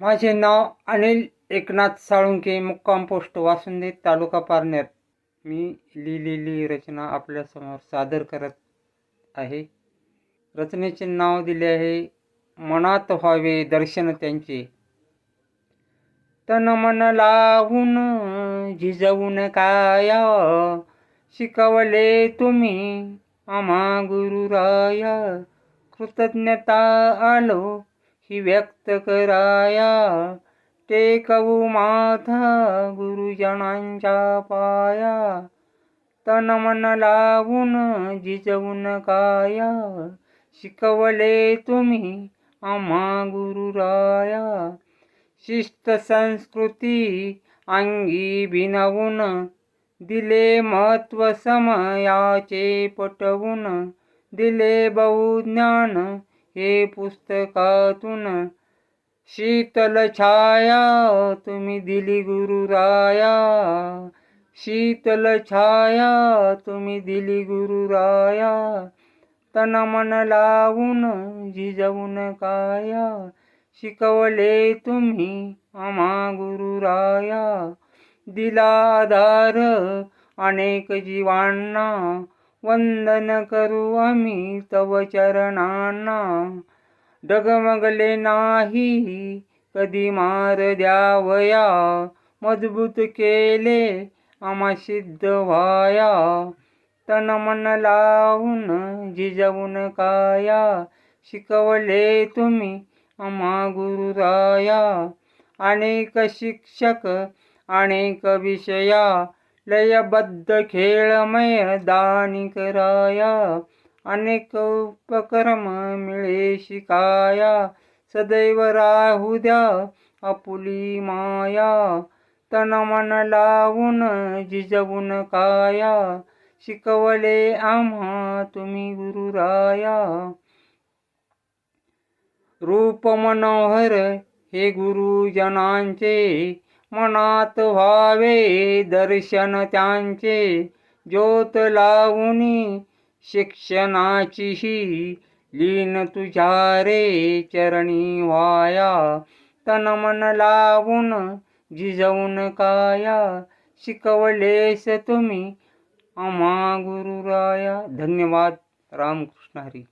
माझे नाव अनिल एकनाथ साळुंके मुक्काम पोस्ट वासुंदे तालुका पारनेर. मी लिहिलेली रचना आपल्यासमोर सादर करत आहे. रचनेचे नाव दिले आहे मनात व्हावे दर्शन त्यांचे. तन मन लावून झिजवून काया शिकवले तुम्ही? आम्हा गुरुराया कृतज्ञता आलो. ही व्यक्त कराया. टेकवू माथा गुरुजनांच्या पाया. तन मन लावून जिजवून काया. शिकवले तुम्ही आम्हा गुरुराया शिस्त संस्कृती अंगी भिनवून दिले महत्त्व समयाचे पटवून दिले बहुज्ञान हे पुस्तकातून शीतल छाया तुम्ही दिली गुरुराया शीतल छाया तुम्ही दिली गुरुराया तन मन लावून झिजवून काया. शिकवले तुम्ही आम्हा गुरुराया दिला आधार अनेक जीवांना वंदन करू आम्ही तव चरणांना. डगमगले नाही कधी मार द्यावया. मजबूत केले आम्हा सिद्ध व्हाया. तन मन लावून जिजवून काया. शिकवले तुम्ही आम्हा गुरुराया अनेक शिक्षक अनेक विषया. लयबद्ध खेळमय दानी कराया अनेक उपक्रम मिळे शिकाया सदैव राहू द्या आपुली माया तन मन लावून जिजवून काया शिकवले आम्हा तुम्ही गुरुराया. रूप मनोहर हे गुरुजनांचे मनात व्हावे दर्शन त्यांचे. ज्योत लावून शिक्षणाची ही लीन तुझ्या रे चरणी वाया तन मन लावून जिजवून काया. शिकवलेस तुम्ही आम्हा गुरुराया. धन्यवाद. रामकृष्ण हरी.